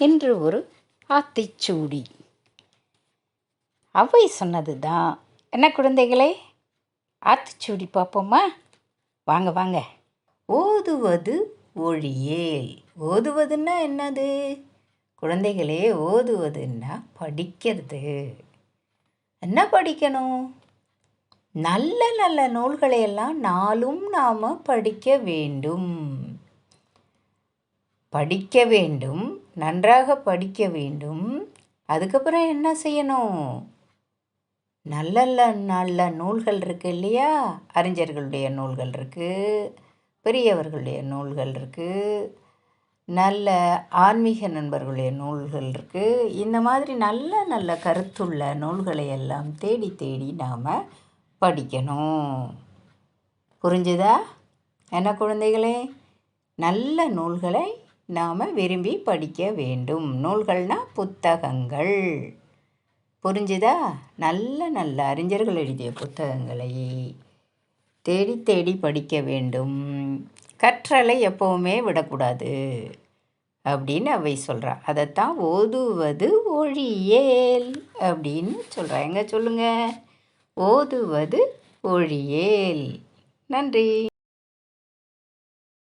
என்று ஒரு ஆத்திச்சூடி அவை சொன்னது தான் என்ன குழந்தைகளே? ஆத்திச்சூடி பார்ப்போமா? வாங்க வாங்க. ஓதுவது ஒழியேல். ஓதுவதுன்னா என்னது? குழந்தைகளே ஓதுவதுன்னா படிக்கிறது. என்ன படிக்கணும்? நல்ல நல்ல நூல்களையெல்லாம் நாளும் நாம் படிக்க வேண்டும். படிக்க வேண்டும் நன்றாக படிக்க வேண்டும். அதுக்கப்புறம் என்ன செய்யணும்? நல்ல நல்ல நூல்கள் இருக்குது இல்லையா? அறிஞர்களுடைய நூல்கள் இருக்குது பெரியவர்களுடைய நூல்கள் இருக்குது நல்ல ஆன்மீக நண்பர்களுடைய நூல்கள் இருக்குது இந்த மாதிரி நல்ல நல்ல கருத்துள்ள நூல்களை எல்லாம் தேடி தேடி நாம் படிக்கணும். புரிஞ்சுதா? என்ன குழந்தைகளே? நல்ல நூல்களை நாம் விரும்பி படிக்க வேண்டும். நூல்கள்னால் புத்தகங்கள். புரிஞ்சுதா? நல்ல நல்ல அறிஞர்கள் எழுதிய புத்தகங்களை தேடி தேடி படிக்க வேண்டும். கற்றலை எப்போவுமே விடக்கூடாது அப்படின்னு அவை சொல்கிறா அதைத்தான் ஓதுவது ஒழியேல் அப்படின்னு சொல்கிறா எங்கே சொல்லுங்கள் ஓதுவது ஒழியேல். நன்றி.